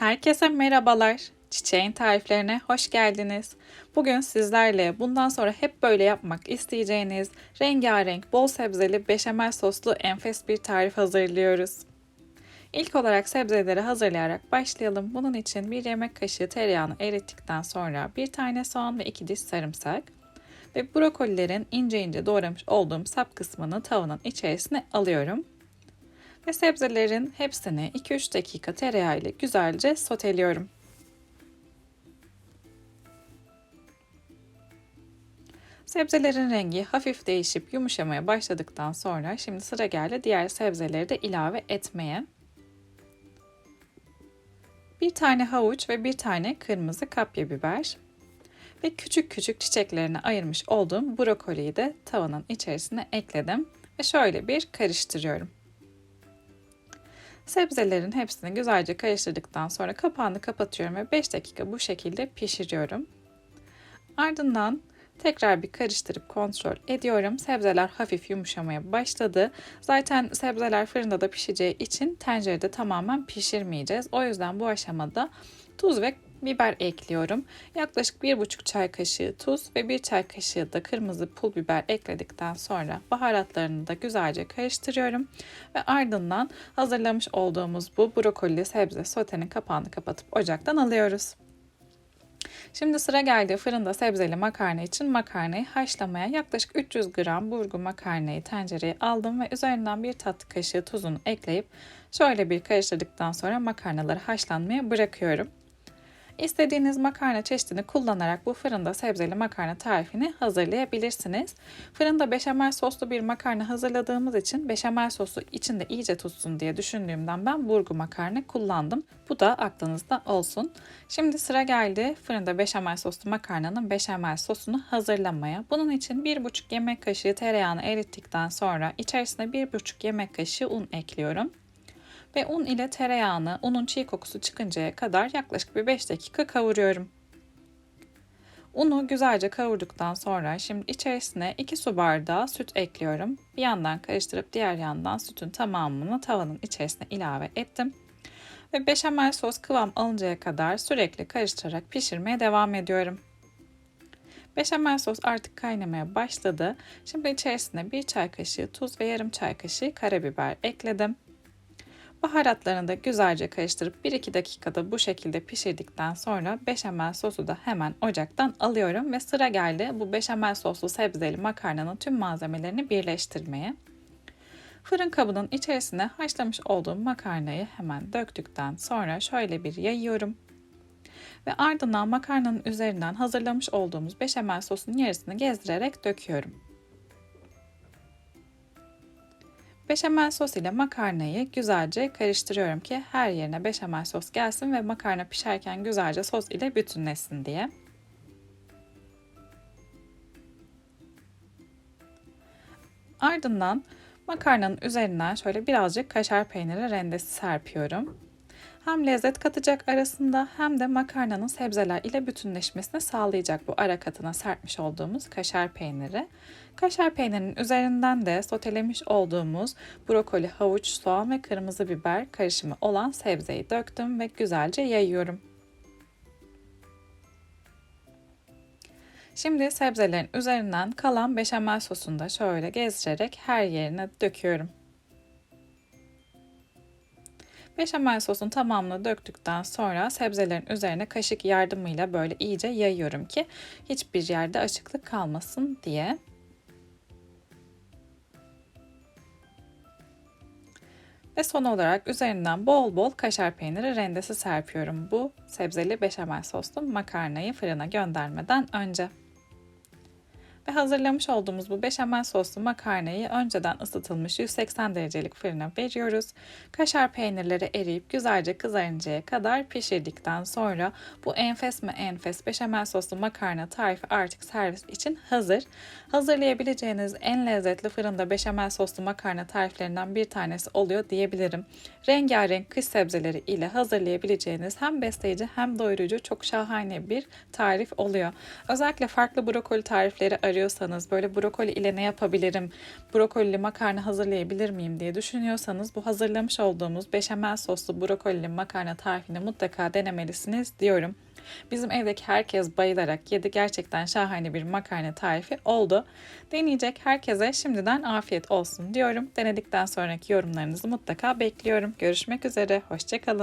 Herkese merhabalar. Çiçeğin tariflerine hoş geldiniz. Bugün sizlerle bundan sonra hep böyle yapmak isteyeceğiniz rengarenk bol sebzeli beşamel soslu enfes bir tarif hazırlıyoruz. İlk olarak sebzeleri hazırlayarak başlayalım. Bunun için bir yemek kaşığı tereyağını erittikten sonra bir tane soğan ve iki diş sarımsak ve brokolilerin ince ince doğramış olduğum sap kısmını tavanın içerisine alıyorum. Ve sebzelerin hepsini 2-3 dakika tereyağı ile güzelce soteliyorum. Sebzelerin rengi hafif değişip yumuşamaya başladıktan sonra şimdi sıra geldi diğer sebzeleri de ilave etmeye. Bir tane havuç ve bir tane kırmızı kapya biber ve küçük küçük çiçeklerini ayırmış olduğum brokoliyi de tavanın içerisine ekledim ve şöyle bir karıştırıyorum. Sebzelerin hepsini güzelce karıştırdıktan sonra kapağını kapatıyorum ve 5 dakika bu şekilde pişiriyorum. Ardından tekrar bir karıştırıp kontrol ediyorum. Sebzeler hafif yumuşamaya başladı. Zaten sebzeler fırında da pişeceği için tencerede tamamen pişirmeyeceğiz. O yüzden bu aşamada tuz ve biber ekliyorum. Yaklaşık 1,5 çay kaşığı tuz ve 1 çay kaşığı da kırmızı pul biber ekledikten sonra baharatlarını da güzelce karıştırıyorum. Ve ardından hazırlamış olduğumuz bu brokoli sebze sotenin kapağını kapatıp ocaktan alıyoruz. Şimdi sıra geldi fırında sebzeli makarna için makarnayı haşlamaya yaklaşık 300 gram burgu makarnayı tencereye aldım ve üzerinden bir tatlı kaşığı tuzunu ekleyip şöyle bir karıştırdıktan sonra makarnaları haşlanmaya bırakıyorum. İstediğiniz makarna çeşidini kullanarak bu fırında sebzeli makarna tarifini hazırlayabilirsiniz. Fırında beşamel soslu bir makarna hazırladığımız için beşamel sosu içinde iyice tutsun diye düşündüğümden ben burgu makarna kullandım. Bu da aklınızda olsun. Şimdi sıra geldi fırında beşamel soslu makarnanın beşamel sosunu hazırlamaya. Bunun için 1,5 yemek kaşığı tereyağını erittikten sonra içerisine 1,5 yemek kaşığı un ekliyorum ve un ile tereyağını unun çiğ kokusu çıkıncaya kadar yaklaşık bir 5 dakika kavuruyorum. Unu güzelce kavurduktan sonra şimdi içerisine 2 su bardağı süt ekliyorum. Bir yandan karıştırıp diğer yandan sütün tamamını tavanın içerisine ilave ettim. Ve beşamel sos kıvam alıncaya kadar sürekli karıştırarak pişirmeye devam ediyorum. Beşamel sos artık kaynamaya başladı. Şimdi içerisine 1 çay kaşığı tuz ve yarım çay kaşığı karabiber ekledim. Baharatlarını da güzelce karıştırıp 1-2 dakikada bu şekilde pişirdikten sonra beşamel sosu da hemen ocaktan alıyorum ve sıra geldi bu beşamel soslu sebzeli makarnanın tüm malzemelerini birleştirmeye. Fırın kabının içerisine haşlamış olduğum makarnayı hemen döktükten sonra şöyle bir yayıyorum. Ve ardından makarnanın üzerinden hazırlamış olduğumuz beşamel sosun yarısını gezdirerek döküyorum. Beşamel sos ile makarnayı güzelce karıştırıyorum ki her yerine beşamel sos gelsin ve makarna pişerken güzelce sos ile bütünleşsin diye. Ardından makarnanın üzerinden şöyle birazcık kaşar peyniri rendesi serpiyorum. Hem lezzet katacak arasında hem de makarnanın sebzeler ile bütünleşmesini sağlayacak bu ara katına serpmiş olduğumuz kaşar peyniri. Kaşar peynirinin üzerinden de sotelemiş olduğumuz brokoli, havuç, soğan ve kırmızı biber karışımı olan sebzeyi döktüm ve güzelce yayıyorum. Şimdi sebzelerin üzerinden kalan beşamel sosunu da şöyle gezdirerek her yerine döküyorum. Beşamel sosun tamamını döktükten sonra sebzelerin üzerine kaşık yardımıyla böyle iyice yayıyorum ki hiçbir yerde açıklık kalmasın diye. Ve son olarak üzerinden bol bol kaşar peyniri rendesi serpiyorum bu sebzeli beşamel soslu makarnayı fırına göndermeden önce ve hazırlamış olduğumuz bu beşamel soslu makarnayı önceden ısıtılmış 180 derecelik fırına veriyoruz. Kaşar peynirleri eriyip güzelce kızarıncaya kadar pişirdikten sonra bu enfes mi enfes beşamel soslu makarna tarifi artık servis için hazır. Hazırlayabileceğiniz en lezzetli fırında beşamel soslu makarna tariflerinden bir tanesi oluyor diyebilirim. Rengarenk kış sebzeleri ile hazırlayabileceğiniz hem besleyici hem doyurucu çok şahane bir tarif oluyor. Özellikle farklı brokoli tarifleri arıyorsanız, böyle brokoli ile ne yapabilirim, brokolili makarna hazırlayabilir miyim diye düşünüyorsanız bu hazırlamış olduğumuz beşamel soslu brokolili makarna tarifini mutlaka denemelisiniz diyorum. Bizim evdeki herkes bayılarak yedi. Gerçekten şahane bir makarna tarifi oldu. Deneyecek herkese şimdiden afiyet olsun diyorum. Denedikten sonraki yorumlarınızı mutlaka bekliyorum. Görüşmek üzere, hoşçakalın.